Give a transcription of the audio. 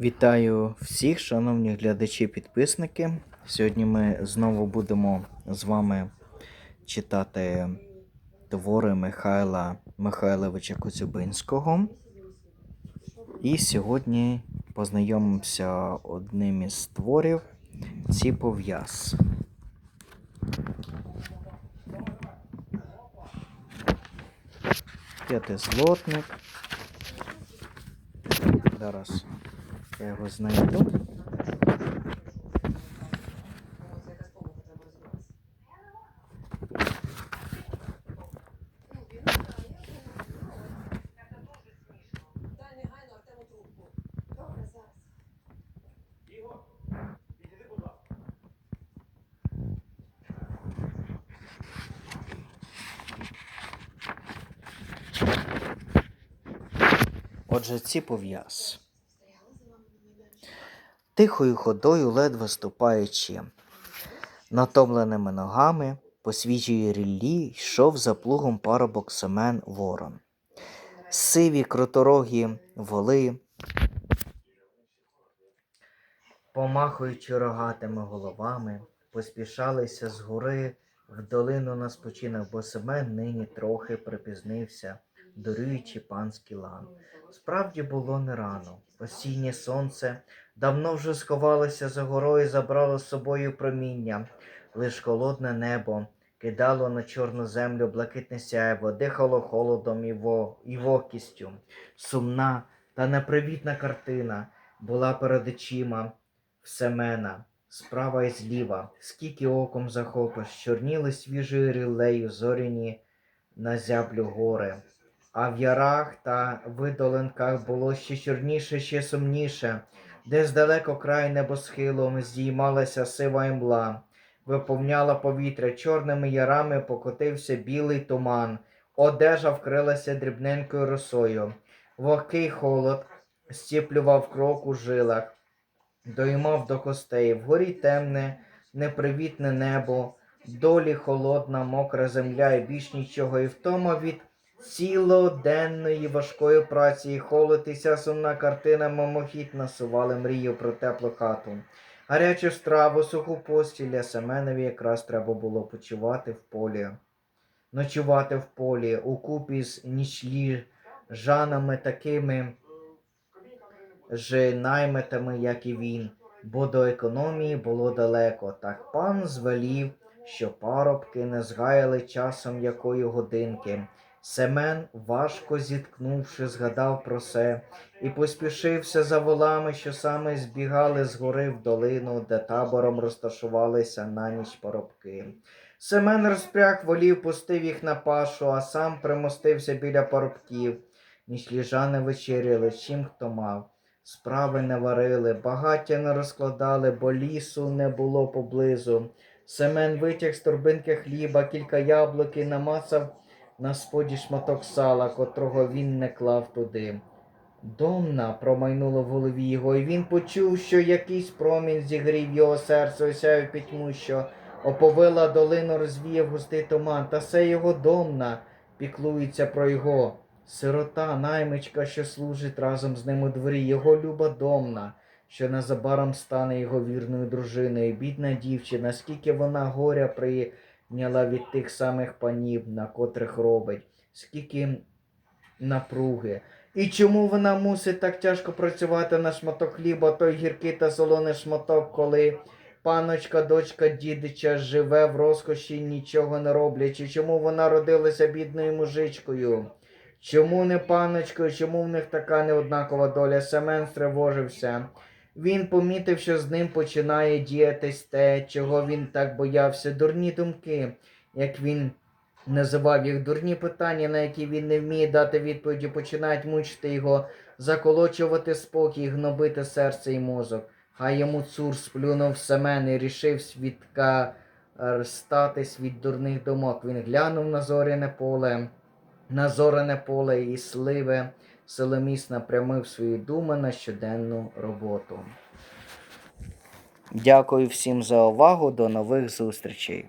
Вітаю всіх, шановні глядачі підписники. Сьогодні ми знову будемо з вами читати твори Михайла Михайловича Коцюбинського. І сьогодні познайомимося одним із творів Ціпов'яз. П'ятизлотник. Зараз я його знайду. Отже, ці пов'яз. Тихою ходою, ледве ступаючи, натомленими ногами, по свіжій ріллі йшов за плугом парубок Семен Ворон. Сиві круторогі воли, помахуючи рогатими головами, поспішалися з гори в долину на спочинок, бо Семен нині трохи припізнився, дурюючи панський лан. Справді було не рано. Осіннє сонце давно вже сховалося за горою, забрало з собою проміння. Лиш холодне небо кидало на чорну землю блакитне сяйво, дихало холодом і, во, і вогкістю. Сумна та непривітна картина була перед очима в Семена. Справа і зліва, скільки оком захопиш, чорніли свіжою рілею зоряні на зяблю гори. А в ярах та видолинках було ще чорніше, ще сумніше, де здалеко край небосхилом здіймалася сива імла, виповняла повітря чорними ярами покотився білий туман, одежа вкрилася дрібненькою росою, вогкий холод стіплював крок у жилах, доймав до костей, вгорі темне, непривітне небо, долі холодна, мокра земля і більш нічого, і втома від цілоденної важкої праці і холод сумна картина мимохідь насували мрію про теплу хату. Гарячу страву, суху постіль, Семенові якраз треба було почувати в полі. Ночувати в полі укупі з нічліжанами такими ж наймитами, як і він, бо до економії було далеко. Так пан звелів, що парубки не згаяли часом якої годинки. Семен, важко зіткнувши, згадав про се і поспішився за волами, що саме збігали з гори в долину, де табором розташувалися на ніч парубки. Семен розпряг волів, пустив їх на пашу, а сам примостився біля парубків. Нічліжани вечеряли, чим хто мав. Справи не варили, багаття не розкладали, бо лісу не було поблизу. Семен витяг з торбинки хліба, кілька яблук і намацав на споді шматок сала, котрого він не клав туди. Домна промайнуло в голові його, і він почув, що якийсь промінь зігрів його серце, осяяв пітьму, що оповила долину, розвіяв густий туман, та все його домна піклується про його. Сирота, наймичка, що служить разом з ним у дворі, його люба домна, що незабаром стане його вірною дружиною, бідна дівчина, скільки вона горя прийняла від тих самих панів, на котрих робить, скільки напруги. І чому вона мусить так тяжко працювати на шматок хліба, той гіркий та солоний шматок, коли паночка, дочка дідича живе в розкоші, нічого не роблячи? Чому вона родилася бідною мужичкою? Чому не паночкою, чому в них така неоднакова доля? Семен стривожився. Він помітив, що з ним починає діятись те, чого він так боявся, дурні думки, як він називав їх дурні питання, на які він не вміє дати відповіді, починають мучити його, заколочувати спокій, гнобити серце і мозок. Хай йому цур сплюнув Семен і рішив свідка е, статись від дурних думок. Він глянув на зоряне поле на зорене поле і сливе, силоміс напрямив свої думи на щоденну роботу. Дякую всім за увагу. До нових зустрічей.